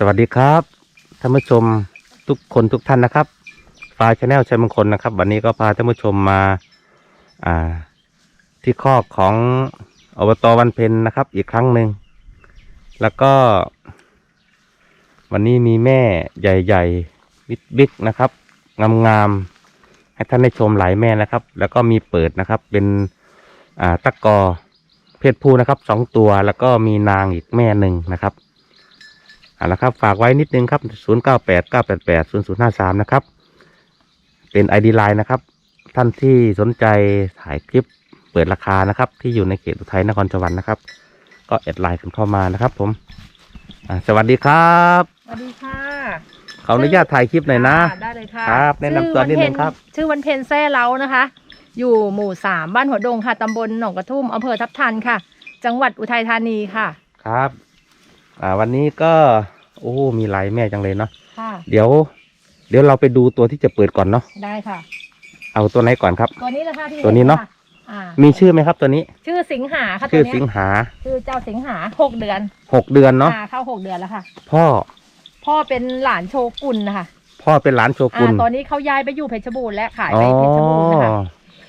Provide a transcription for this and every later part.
สวัสดีครับท่านผู้ชมทุกคนทุกท่านนะครับฟ้าชาแนลชัยมงคลนะครับ วันนี้ก็พาท่านผู้ชมมาอ่า ที่คอกของอบตวันเพ็ญนะครับ อีกครั้งหนึ่งแล้วก็ วันนี้มีแม่ใหญ่ๆบิ๊กบิ๊กนะครับงามๆให้ท่านได้ชมหลายแม่นะครับ แล้วก็มีเปิดนะครับ เป็นอ่าตะกอเพศผู้นะครับสองตัวแล้วก็มีนางอีกแม่หนึ่งนะครับ เอาละครับฝากไว้นิดนึงครับ 0 9 8 9 8 8 0 0 5 3 นะครับ เป็น ID Line นะครับ ท่านที่สนใจถ่ายคลิปเปิดราคานะครับ ที่อยู่ในเขตอุทัยนครสวรรค์นะครับ ก็แอดไลน์กันเข้ามานะครับ ผมอ่าสวัสดีครับสวัสดีค่ะขออนุญาตถ่ายคลิปหน่อยนะค่ะได้เลยค่ะครับแนะนำตัวนิดนึงครับ ชื่อวันเพ็ญแซ่เล้านะคะ อยู่หมู่สามบ้านหัวดงค่ะตำบลหนองกระทุ่มอำเภอทับทันค่ะ จังหวัดอุทัยธานีค่ะ ครับ อ่า วันนี้ก็ โอ้ มีหลายแม่จังเลยเนาะค่ะ เดี๋ยว เดี๋ยวเราไปดูตัวที่จะเปิดก่อนเนาะได้ค่ะ เอาตัวไหนก่อนครับ ตัวนี้นะคะที่ตัวนี้เนอะ ค่อ่ามีชื่อไหมครับตัวนี้ ชื่อสิงหาค่ะชื่อตัวสิเนี้งยหาชื่อเจ้าสิงหาหกเดือนหกเดือนเนาะอ่าเข้าหกเดือนแล้วค่ะ พ่อพ่อเป็นหลานโชกุนนะคะพ่อเป็นหลานโชอ่ากุนตอนนี้เขาย้ายไปอยู่เพชรบูรณ์และขายอ๋ไปอเพชรบูรณ์นะคะ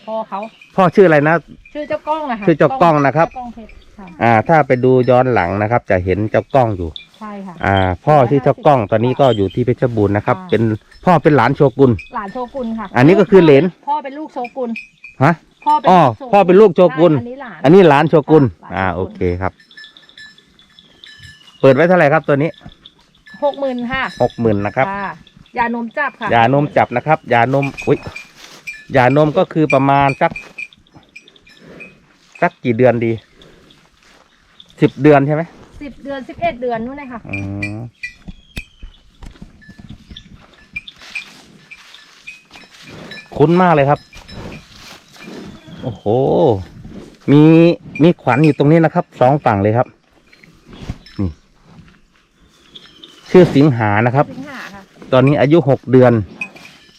พ่อเขาพ่อชื่ออะไรนะ ชื่อเจ้ากล้องนะคะชื่อเจ้ากล้องนะครับ เจ้ากล้องเพชร ค่ะ อ่า ถ้าไปดูย้อนหลังนะครับ จะเห็นเจ้ากล้องอยู่ ใช่ค่ะ อ่า พ่อชื่อเจ้ากล้องตอนนี้ก็อยู่ที่เพชรบูรณ์นะครับ ค่ะ เป็นพ่อเป็นหลานโชกุน หลานโชกุนค่ะอันนี้ก็คือเหลน พ่อเป็นลูกโชกุนฮะ พ่อเป็นอ๋อลูกโชพ่อเป็นลูกโชกุนใอันนี้หลาน อันนี้หลานโชกุน ค่ะหลานอ่าโชกุนโอเคครับ เปิดไว้เท่าไหร่ครับตัวนี้หกหมื่นค่ะหกหมื่นนะครับค่ะยานมจับค่ะยานมจับนะครับ ยานม อุ้ย ยานมก็คือประมาณสัก สักกี่เดือนดี สิบเดือนใช่ไหมสิบเดือนสิบเอ็ดเดือนนู่นเลยค่ะ อืมคุ้นมากเลยครับ โอ้โห มีมีขวัญอยู่ตรงนี้นะครับสองฝั่งเลยครับ นี่ ชื่อสิงหานะครับ สิงหาค่ะ ตอนนี้อายุหกเดือน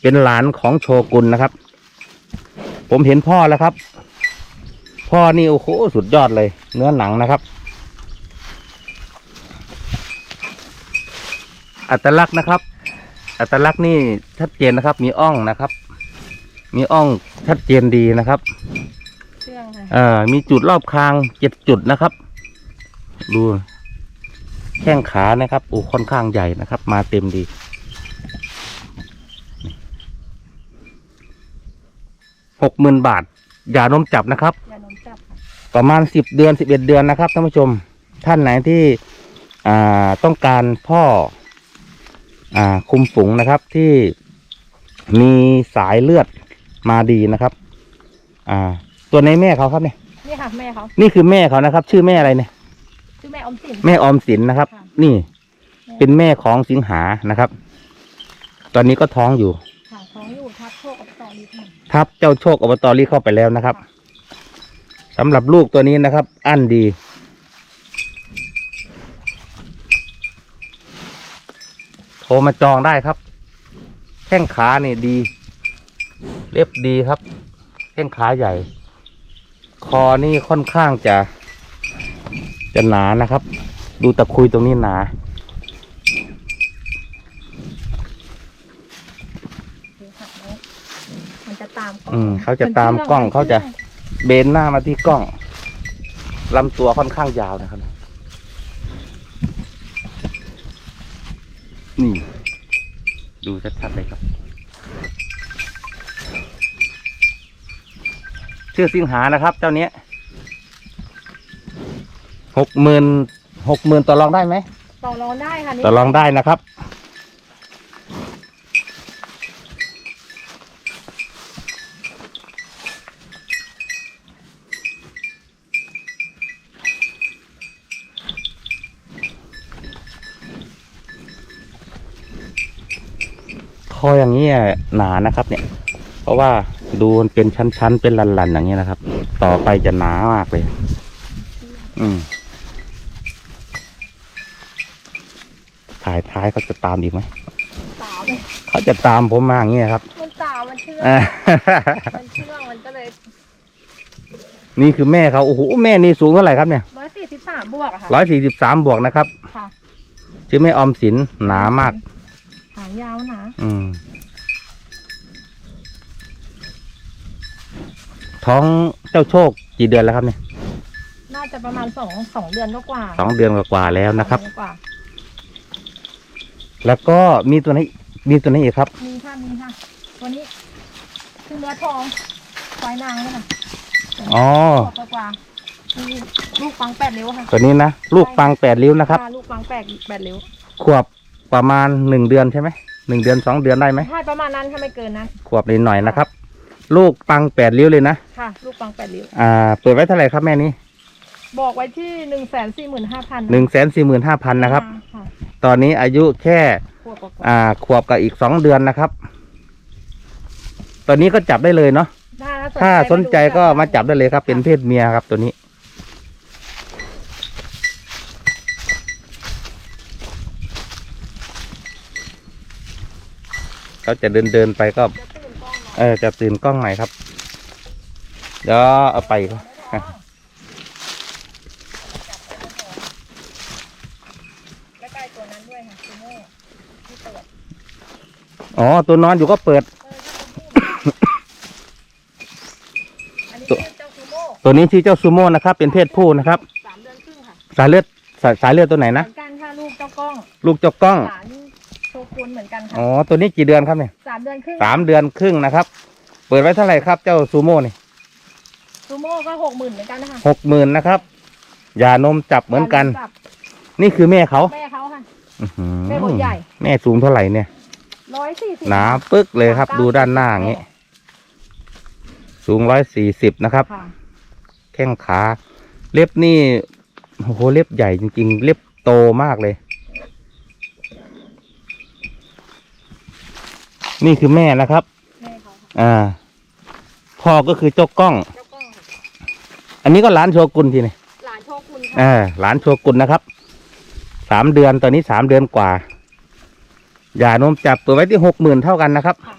เป็นหลานของโชกุนนะครับ ผมเห็นพ่อแล้วครับ พ่อนี่โอ้โหสุดยอดเลย เนื้อหนังนะครับ อัตลักษณ์นะครับ อัตลักษณ์นี่ชัดเจนนะครับ มีอ่องนะครับ มีอ่องชัดเจนดีนะครับเชื่องค่ะเอ่อมีจุดรอบคางเจ็ดจุดนะครับ ดูแข้งขานะครับโอ้ค่อนข้างใหญ่นะครับ มาเต็มดี หกหมื่นบาทอย่านมจับนะครับ ยานมจับค่ะประมาณสิบเดือนสิบเอ็ดเดือนนะครับท่านผู้ชม ท่านไหนที่อ่าต้องการพ่อ อ่าคุมฝูงนะครับที่มีสายเลือดมาดีนะครับ อ่า ตัวในแม่เขาครับเนี่ย นี่ค่ะแม่เขานี่คือแม่เขานะครับ ชื่อแม่อะไรเนี่ย ชื่อแม่อมสิน แม่ออมสินนะครับ ค่ะนี่เป็นแม่ของสิงหานะครับ ตอนนี้ก็ท้องอยู่ ค่ะท้องอยู่ทับโชคกับต่อลิฟต์ค่ะทับเจ้าโชคอบตอรี่เข้าไปแล้วนะครับสำหรับลูกตัวนี้นะครับ อั้นดี โทรมาจองได้ครับ แข้งขานี่ดี เล็บดีครับ แข้งขาใหญ่ คอนี่ค่อนข้างจะ จะหนานะครับ ดูตะคุยตรงนี้หนาดูค่ะแล้วมันจะตามกล้องอืมเขาจะตามกล้องเขาจะเบนหน้ามาที่กล้องลำตัวค่อนข้างยาวนะครับ นี่ ดูชัดๆเลยครับ ชื่อสิงหานะครับ เจ้าเนี้ยหกหมื่นหกหมื่นต่อรองได้ไหมต่อรองได้ค่ะนี่ต่อรองได้นะครับ ออย่างนี้อะหนานะครับ เนี่ย เพราะว่าดูมันเป็นชั้นๆเป็นลันๆอย่างนี้ยนะครับ ต่อไปจะหนามากเลย อืมถ่ายท้ายเขาจะตามอีกไหมสาวเลยเขาจะตามผมมาอย่างนี้ครับ มันสาวมันเชื่องอ่ามันเชื่องมันก็เลย นี่คือแม่เขาโอ้โหแม่นี่สูงเท่าไหร่ครับเนี่ยร้อยสี่สิบสามบวกอะค่ะร้อยสี่สิบสามบวกนะครับค่ะชื่อแม่ออมสินหนามากหางยาวหนาอืม ท้องเจ้าโชคกี่เดือนแล้วครับเนี่ยน่าจะประมาณสองสองเดือนก็กว่าสองเดือนกว่าๆแล้วนะครับ สองเดือกว่าแล้วก็มีตัวไหนมีตัวไหนอีกครับ มีค่ะมีค่ะวันนี้คือเนื้อทองควายนางนี่นะอ๋อ ขวบกว่าๆมีลูกฟังแปดริ้วค่ะตัวนี้นะลูกปังแปดริ้วนะครับค่ะลูกฟังแปดแปดริ้วขวบ ประมาณหนึ่งเดือนใช่ไหมหนึ่งเดือนสองเดือนได้ไหมใช่ประมาณนั้นถ้าไม่เกินนั้นขวบนิดหน่อยนะครับ ลูกปังแปดริ้วเลยนะค่ะ ลูกฟังแปดริ้วอ่าเปิดไว้เท่าไหร่ครับแม่นี้ บอกไว้ที่หนึ่งแสนสี่หมื่นห้าพันหนึ่งแสนสี่หมื่นห้าพันนะครับค่ะตอนนี้อายุแค่ขวบกว่าอ่าขวบกับอีกสองเดือนนะครับ ตอนนี้ก็จับได้เลยเนาะๆถ้าถ้าสนใจก็มาจับได้ได้เลยครับ เป็นเพศเมียครับตัวนี้ เขาจะเดินเดินๆไปก็จะตื่นกล้องหน่อยเออจะตื่นกล้องหน่อยครับเดี๋ยวเอาไปครับและใกล้ตัวนั้นด้วยค่ะซูโม่ที่เปิดอ๋อ ตัวนอนอยู่ก็เปิดเออถ้าเป็นผู้อันนี้คือเจ้าซูโม่ตัวนี้ชื่อเจ้าซูโม่นะครับ เป็นเพศผู้นะครับ สามเดือนครึ่งค่ะสายเลือดสายสายเลือดตัวไหนเหนะมือนกันค่ะลูกเจ้ากล้อง ลูกเจ้ากล้อง หลานโชกุนเหมือนกันค่ะอ๋อตัวนี้กี่เดือนครับเนี่ยสามเดือนครึ่งสามเดือนครึ่งนะครับ เปิดไว้เท่าไหร่ครับ เจ้าซูโม่นี่ซูโม่ก็หกหมื่นเหมือนกันนะคะหกหมื่นนะครับยานมจับเหมือนกันจับนี่คือแม่เขาแม่เขาค่ะ อื้อหือแม่หัวใหญ่ แม่สูงเท่าไหร่เนี่ย ร้อยสี่สิบ หนาปึ๊กเลยครับ ดูด้านหน้าอย่างนี้ สูงร้อยสี่สิบนะครับ ค่ะแข้งขา เล็บนี่โอ้โหเล็บใหญ่จริง ๆ เล็บโตมากเลย นี่คือแม่นะครับ แม่เขาค่ะอ่า พ่อก็คือเจ้ากล้อง เจ้ากล้องค่ะอันนี้ก็หลานโชกุนทีนี่หลานโชกุนค่ะอ่าหลานโชกุนนะครับ สามเดือนตอนนี้สามเดือนกว่าอย่านมจับเปิดไว้ที่หกหมื่นเท่ากันนะครับ ค่ะ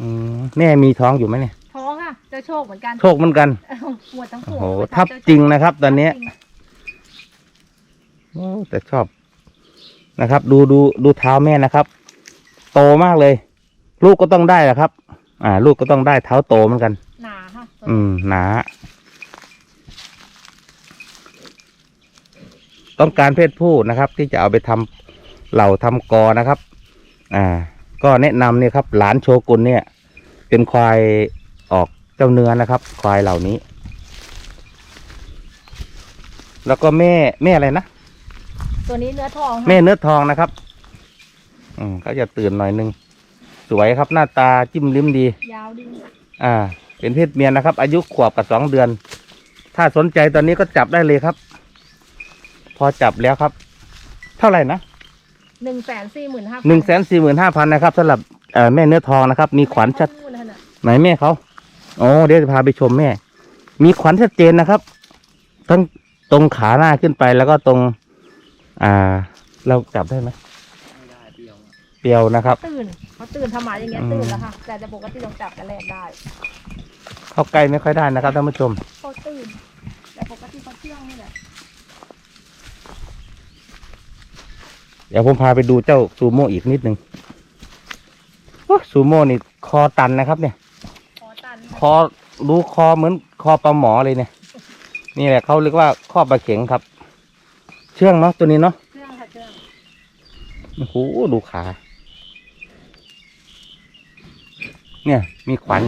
อืมแม่มีท้องอยู่ไหมเนี่ย ท้องค่ะเจ้าโชคเหมือนกันโชคเหมือนกัน เอ้าหมวดทั้งโอ้หัวโห เลยค่ะทับเาโชคจริงนะครับ ตอนเนี้ยทับจริงโอ้แต่ชอบนะครับ ดูดูดูเท้าแม่นะครับ โตมากเลย ลูกก็ต้องได้แหละครับ อ่า ลูกก็ต้องได้เท้าโตเหมือนกัน หนาค่ะอืมหนา ต้องการเพศผู้นะครับ ที่จะเอาไปทำเหล่าทำกอนะครับ อ่า ก็แนะนำเนี่ยครับ หลานโชกุนเนี่ย เป็นควายออกเจ้าเนื้อนะครับ ควายเหล่านี้ แล้วก็แม่แม่อะไรนะ ตัวนี้เนื้อทองค่ะแม่เนื้อทองนะครับ อืมเขาจะตื่นหน่อยนึง สวยครับหน้าตาจิ้มลิ้มดี ยาวดี อ่า เป็นเพศเมียนะครับ อายุขวบกับสองเดือน ถ้าสนใจตอนนี้ก็จับได้เลยครับ พอจับแล้วครับ เท่าไหร่นะหนึ่งแสนสี่หมื่นห้าหนึ่งแสนสี่หมื่นห้าพันนะครับสำหรับเอ่อแม่เนื้อทองนะครับ มีขวัญชัดไหนแม่เขาโอ้เดี๋ยวจะพาไปชมแม่ มีขวัญชัดเจนนะครับ ทั้งตรงขาหน้าขึ้นไปแล้วก็ตรง อ่า เราจับได้ไหม เปรียวนะครับ ตื่นเขาตื่นทำหมาอย่างเงี้ยอืมตื่นแล้วค่ะ แต่จะปกติต้องจับกันแรกได้เข้าใกล้ไม่ค่อยได้นะครับท่านผู้ชมเขาตื่น แต่ปกติเขาเชื่องนี่แหละเดี๋ยวผมพาไปดูเจ้าซูโม่อีกนิดนึงโอ้ซูโม่นี่คอตันนะครับเนี่ยคอตันคอดูคอเหมือนคอปลาหมอเลยเนี่ย นี่แหละเขาเรียกว่าข้อปลาเข็งครับ เชื่องเนาะตัวนี้เนาะเชื่องค่ะเชื่อง โอ้โหดูขา เนี่ยมีขวัญ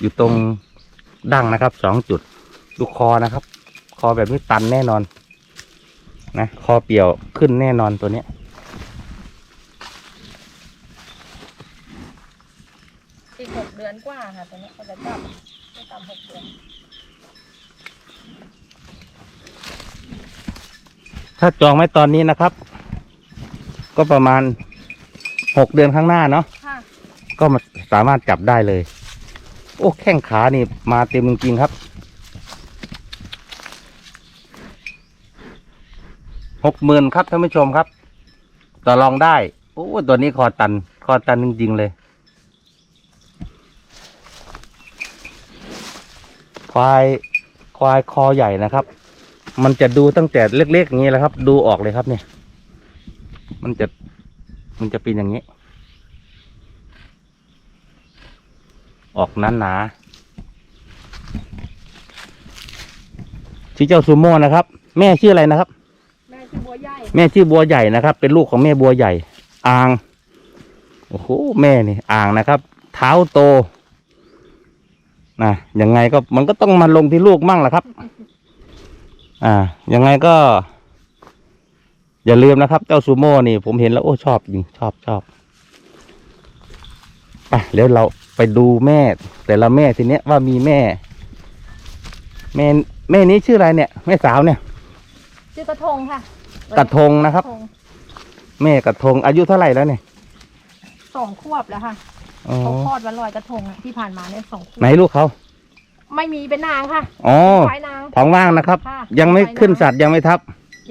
อยู่ตรงดั้งนะครับสองจุดดูคอนะครับ คอแบบนี้ตันแน่นอนนะคอเปี่ยวขึ้นแน่นอนตัวเนี้ยอีกหกเดือนกว่าค่ะตัวนี้เขาจะจับไม่ต่ำหกเดือน ถ้าจองไว้ตอนนี้นะครับ ก็ประมาณหกเดือนข้างหน้าเนาะค่ะ ก็มาสามารถจับได้เลย โอ้แข้งขานี่มาเต็มจริงๆครับหกหมื่นครับท่านผู้ชมครับ ต่อรองได้ โอ้ตัวนี้คอตัน คอตันจริงๆเลย ควายควายคอใหญ่นะครับ มันจะดูตั้งแต่เล็กๆอย่างนี้แหละครับ ดูออกเลยครับเนี่ย มันจะมันจะเป็นอย่างนี้ ออกหนาหนาๆชื่อเจ้าซูโม่นะครับ แม่ชื่ออะไรนะครับ แม่ชื่อบัวใหญ่แม่ชื่อบัวใหญ่นะครับ เป็นลูกของแม่บัวใหญ่ อ่าง โอ้โห แม่นี่ อ่างนะครับ เท้าโตนะยังไงก็มันก็ต้องมาลงที่ลูกมั่งแหละครับ อ่า ยังไงก็ อย่าลืมนะครับ เจ้าซูโม่นี่ ผมเห็นแล้วโอ้ชอบจริงชอบชอบไปเดี๋ยวเรา ไปดูแม่ แต่ละแม่ทีเนี้ยว่ามีแม่ แม่แม่นี้ชื่ออะไรเนี่ย แม่สาวเนี่ย ชื่อกระทงค่ะกระทงนะครับ กทงแม่กระทงอายุเท่าไหร่แล้วเนี่ยสองขวบแล้วค่ะอ๋อเขาคลอดวันลอยกระทงอะที่ผ่านมาเนี่ยสองขวบไหนลูกเขาไม่มีเป็นนางค่ะอ๋อควายนาง ท้องว่างนะครับ ค่ะยังไม่ควายนางขึ้นสัตว์ยังไม่ทับ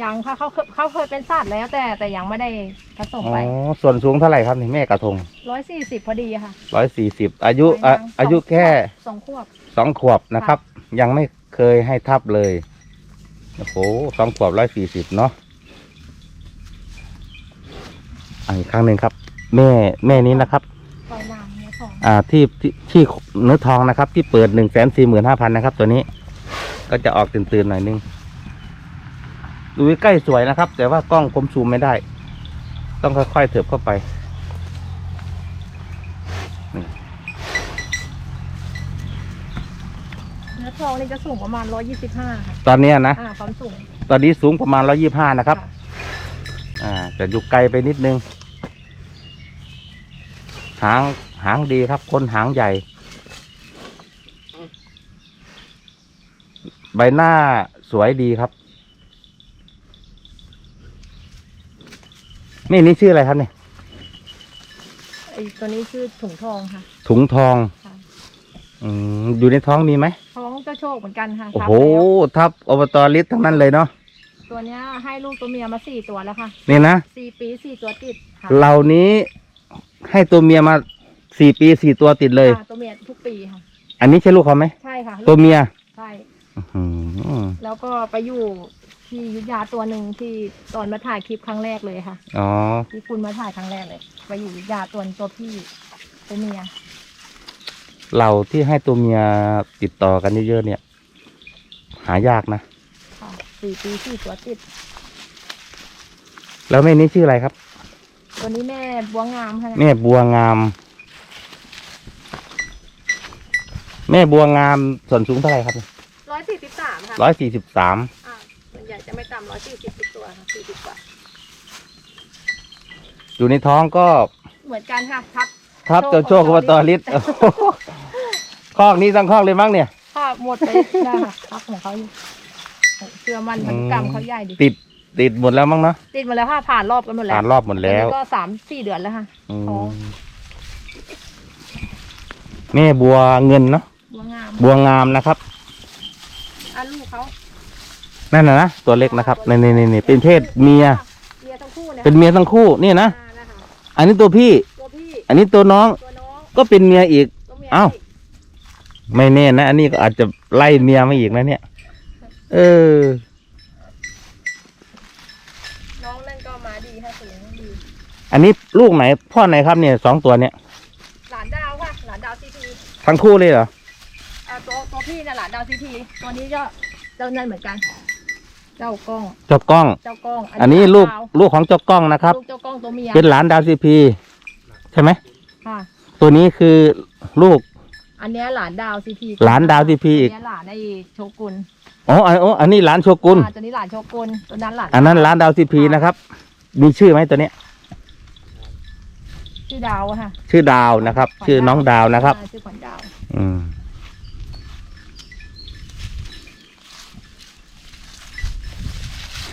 ยังค่ะเขาเคยเขาเคยเป็นสัตว์แล้วแต่แต่ยังไม่ได้ผสมอ๋อไปส่วนสูงเท่าไหร่ครับนี่แม่กระทงร้อยสี่สิบพอดีค่ะร้อยสี่สิบอายุควอะนงอายุสงแค่สองขวบ สองขวบนะครับ ยังไม่เคยให้ทับเลยโอ้โหสองขวบร้อยสี่สิบเนาะอะอีกครั้งหนึ่งครับ แม่แม่นี้นะครับควายนางเนี่ยสองอ่าที่ที่ที่เนื้อทองนะครับ ที่เปิดหนึ่งแสนสี่หมื่นห้าพันนะครับ ตัวนี้ ก็จะออกตื่นๆหน่อยนึง ดูใกล้ๆสวยนะครับ แต่ว่ากล้องผมซูมไม่ได้ ต้องค่อยๆเถิบเข้าไปเนื้อทองนี่จะสูงประมาณร้อยยี่สิบห้าค่ะตอนเนี้ยนะอ่าความสูงตอนนี้สูงประมาณร้อยี่ห้านะครับะอ่าแต่อยู่ไกลไปนิดนึง หางหางดีครับ คนหางใหญ่ ใบหน้าสวยดีครับ นี่นี่ชื่ออะไรครับเนี่ยไอตัวนี้ชื่อถุงทองค่ะ ถุงทองค่ะ อืมอยู่ในท้องมีไหมท้องเจ้าโชคเหมือนกันค่ะโอ้ทับโหแล้วทับอบตลิศทั้งนั้นเลยเนาะตัวเนี้ยให้ลูกตัวเมียมาสี่ตัวแล้วค่ะนี่นะสี่ปีสี่ตัวติดค่ะเหล่านี้ให้ตัวเมียมาสี่ปีสี่ตัวติดเลย ค่ะตัวเมียทุกปีค่ะ อันนี้ใช่ลูกเขาไหมใช่ค่ะตัวเมียใช่ อื้อหือแล้วก็ไปอยู่ ที่อยุธยาตัวหนึ่งที่ตอนมาถ่ายคลิปครั้งแรกเลยค่ะ อ๋อ ที่คุณมาถ่ายครั้งแรกเลยไปอยู่อยุธยาตัวตัวพี่ตัวเมียเราที่ให้ตัวเมียติดต่อกันเยอะๆเนี่ย หายากนะค่ะสี่ปีสี่ตัวติด แล้วแม่นี้ชื่ออะไรครับ ตัวนี้แม่บัวงามค่ะแม่บัวงาม แม่บัวงามส่วนสูงเท่าไหร่ครับร้อยสี่สิบสามค่ะร้อยสี่สิบสาม ไม่ต่ำร้อยสี่สิบทุกตัวค่ะสี่สิบกว่าอยู่ในท้องก็เหมือนกันค่ะทับครับโชเจ้าคโชคของอบตเราลิศโอ้โหคอกนี้ทั้งคอกเลยมั้งเนี่ยค่ะหมดไปได้ค่ะทับของเขาอยู่เชื่อมันพันธุกรรมเขาใหญ่ดีติดติดหมดแล้วมั้งเนาะติดหมดแล้วค่ะผ่านรอบกันหมดแล้วผ่านรอบหมดแล้วก็สามสี่เดือนแล้วค่ะ อืมท้อง แม่บัวเงินเนาะบัวงามบัวงามนะครับอะลูกเขา นั่นนะนะตัวเล็กนะครับนี่นี่นี่นี่เป็นเพศเมีย เมียทั้งคู่เนี่ยเป็นเมียทั้งคู่นี่นะ อ่านะคะอันนี้ตัวพี่ ตัวพี่อันนี้ตัวน้องตัวน้องก็เป็นเมียอีก ตัวเมียเอ้าอีกไม่แน่นะ อันนี้ก็อาจจะไล่เมียมาอีกนะเนี่ย เออ น้องนั่นก็มาดีค่ะสูงดีอันนี้ลูกไหนพ่อไหนครับเนี่ยสองตัวเนี่ยหลานดาวค่ะหลานดาวซีทีทั้งคู่เลยเหรอ อ่าตัวตัวพี่น่ะหลานดาวซีทีตัวนี้ก็เจ้านั่นเหมือนกัน เจ้ากล้อง เจ้ากล้อง เจ้ากล้องอันนี้หาลูกดาวลูกของเจ้ากล้องนะครับ ลูกเจ้ากล้องตัวเมียเป็นหลานดาวซีพีใช่ไหมค่ะ ตัวนี้คือลูก อันเนี้ยหลานดาวซีทีหลานดาว CP อีก นเนี้ยหลานไอ้โชกุนอ๋ออันอ๋ออันนี้หลานโชกุนอ่าตัวนี้หลานโชกุนตัวนั้นหลานอันนั้นหลานดาวซีพีนะครับ มีชื่อไหมตัวเนี้ย ชื่อดาวอะค่ะชื่อดาวนะครับ ชื่อน้องดาวนะครับ อ่าชื่อขวัญดาว อืม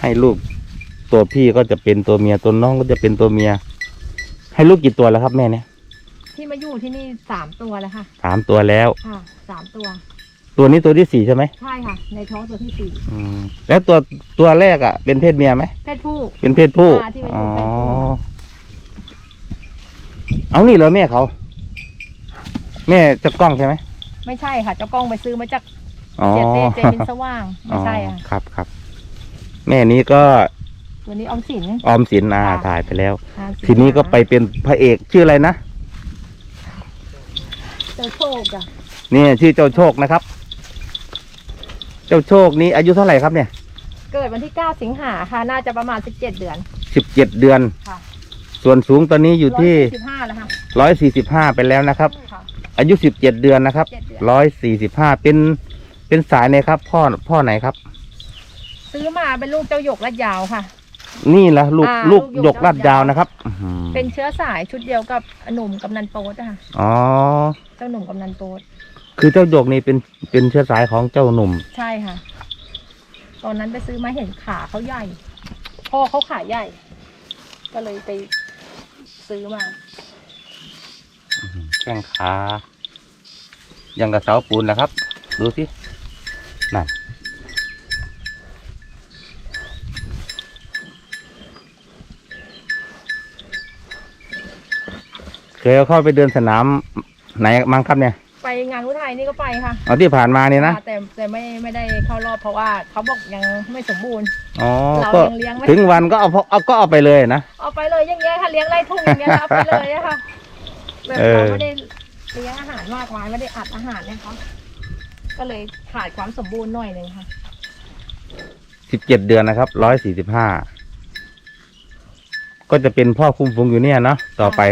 ให้ลูกตัวพี่ก็จะเป็นตัวเมียตัวน้องก็จะเป็นตัวเมีย ให้ลูกกี่ตัวแล้วครับแม่เนี่ยที่มาอยู่ที่นี่สามตัวแล้วค่ะสามตัวแล้วค่ะสามตัว ตัวนี้ตัวที่สี่ใช่ไหมใช่ค่ะ ในท้องตัวที่สี่อืมแล้วตัวตัวแรกอะ เป็นเพศเมียไหมเพศผู้ เป็นเพศผู้อ่าที่เป็นอ๋อเพศผู้เอานี่เหรอแม่เขา แม่จะกล้องใช่ไหมไม่ใช่ค่ะ เจ้ากล้องไปซื้อมาจากอ๋อเจเจเจมินสว่างไม่ใช่อ๋ออะ ครับครับ แม่นี้ก็ตัวนี้ออมสิน ออมสินอาค่ะ ถ่ายไปแล้วห้าสิบทีนี้ก็ไปเป็นพระเอกชื่ออะไรนะเจ้าโชคจ้ะนี่ชื่อเจ้าโชคนะครับ เจ้าโชคนี้อายุเท่าไหร่ครับเนี่ยเกิดวันที่ 9 สิงหาค่ะ น่าจะประมาณ 17 เดือน สิบเจ็ดเดือน ค่ะ ส่วนสูงตอนนี้อยู่ที่15แล้วค่ะร้อยสี่สิบห้าไปแล้วนะครับ ค่ะ อายุสิบเจ็ดเดือนนะครับเจ็ดเดือน ร้อยสี่สิบห้าเป็นเป็นสายไหนครับ พ่อพ่อไหนครับ ซื้อมาเป็นลูกเจ้าหยกลัดยาวค่ะ นี่ละลูกอ่าลูกลูกหยกหยกลาดยาวนะครับอื้อหือเป็นเชื้อสายชุดเดียวกับหนุ่มกำนันโป๊ดอะค่ะ อ๋อ เจ้าหนุ่มกำนันโป๊ดคือเจ้าหยกนี่เป็นเป็นเชื้อสายของเจ้าหนุ่ม ใช่ค่ะ ตอนนั้นไปซื้อมาเห็นขาเขาใหญ่ พ่อเขาขาใหญ่ ก็เลยไปซื้อมา แข้งขายังกับเสาปูนนะครับ ดูสินั่น เคยเอาเข้าไปเดินสนามไหนมั้งครับเนี่ย ไปงานอุทัยนี่ก็ไปค่ะเอาที่ผ่านมาเนี่ยนะ แต่แต่ไม่ไม่ได้เข้ารอบเพราะว่าเขาบอกยังไม่สมบูรณ์ อ๋อ เราก็ยังเลี้ยงไม่ถึงวันก็เอาพเอาก็เอาไปเลยนะ เอาไปเลยอย่างเงี้ยค่ะเลี้ยงไร่ทุ่งอย่างเงี้ยเอาไปเลยอะค่ะแบบเออเราไม่ได้เลี้ยงอาหารมากมายไม่ได้อัดอาหารเนี่ยค่ะก็เลยขาดความสมบูรณ์หน่อยหนึ่งค่ะสิบเจ็ดเดือนนะครับร้อยสี่สิบห้าก็จะเป็นพ่อคุมฝูงอยู่เนี่ยเนาะต่อไป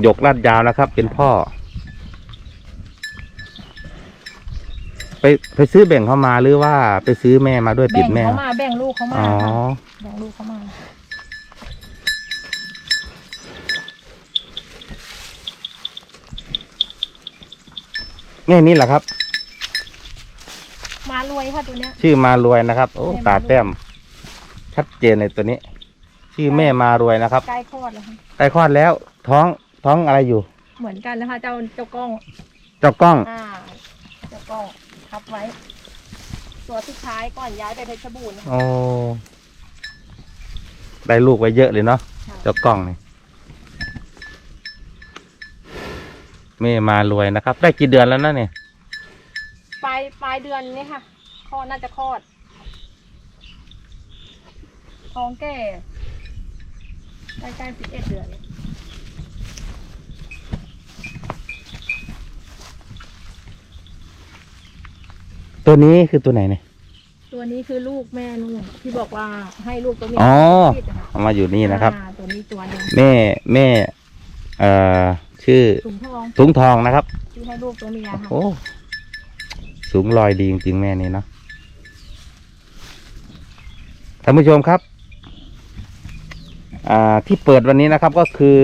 หยกลาดยาวนะครับ เป็นพ่อ ไปไปซื้อแบ่งเข้ามาหรือว่าไปซื้อแม่มาด้วยติแบ่ดงแม่เขามาแบ่งลูกเขามาอ๋อค่ะแบ่งลูกเขามา แม่นี่แหละครับ มารวยค่ะตัวเนี้ย ชื่อมารวยนะครับ โอ้แม่มารวย ตาแต้ม ชัดเจนในตัวนี้ ชื่อแม่มารวยนะครับ ใกล้คลอดแล้วค่ะใกล้คลอดแล้ว ท้อง ท้องอะไรอยู่ เหมือนกันนะคะ เจ้าเจ้ากล้อง เจ้ากล้อง อ่า เจ้ากล้องทับไว้ ตัวสุดท้ายก่อนย้ายไปเพชรบูรณ์นะคะ โอ้ ได้ลูกไว้เยอะเลยเนาะค่ะเจ้ากล้องนี่แม่มารวยนะครับ ได้กี่เดือนแล้วนะเนี่ย ปลายปลายเดือนนี้ค่ะคลอดน่าจะคลอดท้องแก่ใกล้ๆสิบเอ็ดเดือน ตัวนี้คือตัวไหนเนี่ย ตัวนี้คือลูกแม่นู่นที่บอกว่าให้ลูกตัวนี้อ๋อผิดอะค่ะเอามาอยู่นี่นะครับ อ่าตัวนี้ตัวหนึงแม่แม่เอ่อชื่อถุงทองถุงทองนะครับ ที่ให้ลูกตัวเมียค่ะโอ้สูงลอยดีจริงๆแม่นี่เนาะท่านผู้ชมครับ อ่าที่เปิดวันนี้นะครับก็คือ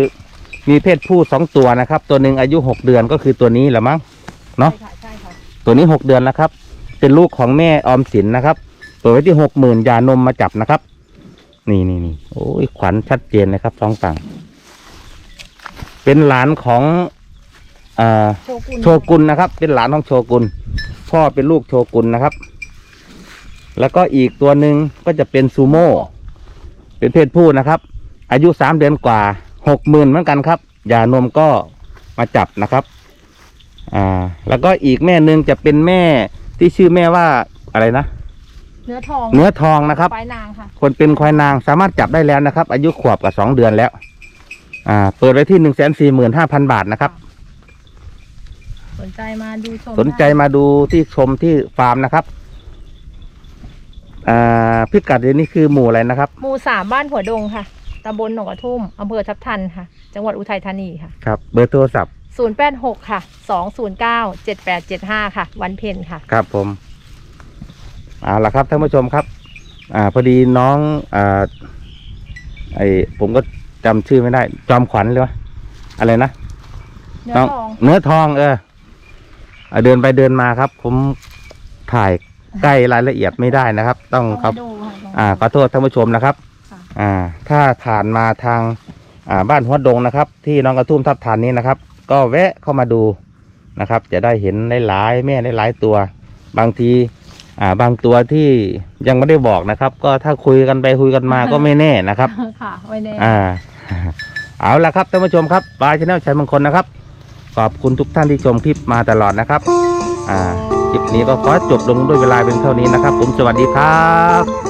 มีเพศผู้สองตัวนะครับ ตัวหนึ่งอายุหกเดือนก็คือตัวนี้แหละมั้ง เนาะ ใช่ค่ะใช่ค่ะตัวนี้หกเดือนแล้วครับ เป็นลูกของแม่ออมสินนะครับ เปิดไว้ที่หกหมื่นยานมมาจับนะครับ นี่นี่นี่โอ้ยขวัญชัดเจนนะครับสองต่างเป็นหลานของอ่าโชกุนโชกุนนะครับ เป็นหลานของโชกุนพ่อเป็นลูกโชกุนนะครับ แล้วก็อีกตัวหนึ่งก็จะเป็นซูโม่เป็นเพศผู้นะครับ อายุสามเดือนกว่าหกหมื่นเหมือนกันครับยานมก็มาจับนะครับ อ่า แล้วก็อีกแม่หนึ่งจะเป็นแม่ ที่ชื่อแม่ว่าอะไรนะ เนื้อทองเนื้อทองนะครับปลายนางค่ะ คนเป็นควายนางสามารถจับได้แล้วนะครับ อายุขวบกับสองเดือนแล้ว อ่า เปิดไว้ที่หนึ่งแสนสี่หมื่นห้าพันบาทนะครับ สนใจมาดูชมสนใจมาดูที่ชมที่ฟาร์มนะครับ อ่าพิกัดเดี๋ยวนี้คือหมู่อะไรนะครับ หมู่สามบ้านหัวดงค่ะตำบลหนองกระทุ่มอำเภอทับทันค่ะ จังหวัดอุทัยธานีค่ะ ครับ เบอร์โทรศัพท์ ศูนย์แปดหกค่ะสองศูนย์เก้าเจ็ดแปดเจ็ดห้าค่ะ วันเพ็ญค่ะ ครับผมเอาละครับท่านผู้ชมครับ อ่าพอดีน้องอ่าไอผมก็จำชื่อไม่ได้ จอมขวัญเลยวะอะไรนะ เนื้อน้องทอง เนื้อทองเอออ่าเดินไปเดินมาครับ ผมถ่ายใกล้รายละเอียดไม่ได้นะครับ ต้องครับเามาดูค่ะอ่าขอโทษท่านผู้ชมนะครับ ค่ะ อ่า ถ้าผ่านมาทาง อ่า บ้านหัวดงนะครับ ที่น้องกระทุ่มทับทานนี้นะครับ ก็แวะเข้ามาดูนะครับ จะได้เห็นหลายๆแม่หลายๆตัว บางทีอ่าบางตัวที่ยังไม่ได้บอกนะครับ ก็ถ้าคุยกันไปคุยกันมาก็ไม่แน่นะครับค่ะไว้แน่อ่า เอาละครับท่านผู้ชมครับปลายชแนลชัยมงคลนะครับ ขอบคุณทุกท่านที่ชมคลิปมาตลอดนะครับ อ่าคลิปนี้ก็ขอจบลงด้วยเวลาเป็นเท่านี้นะครับ ผมสวัสดีครับ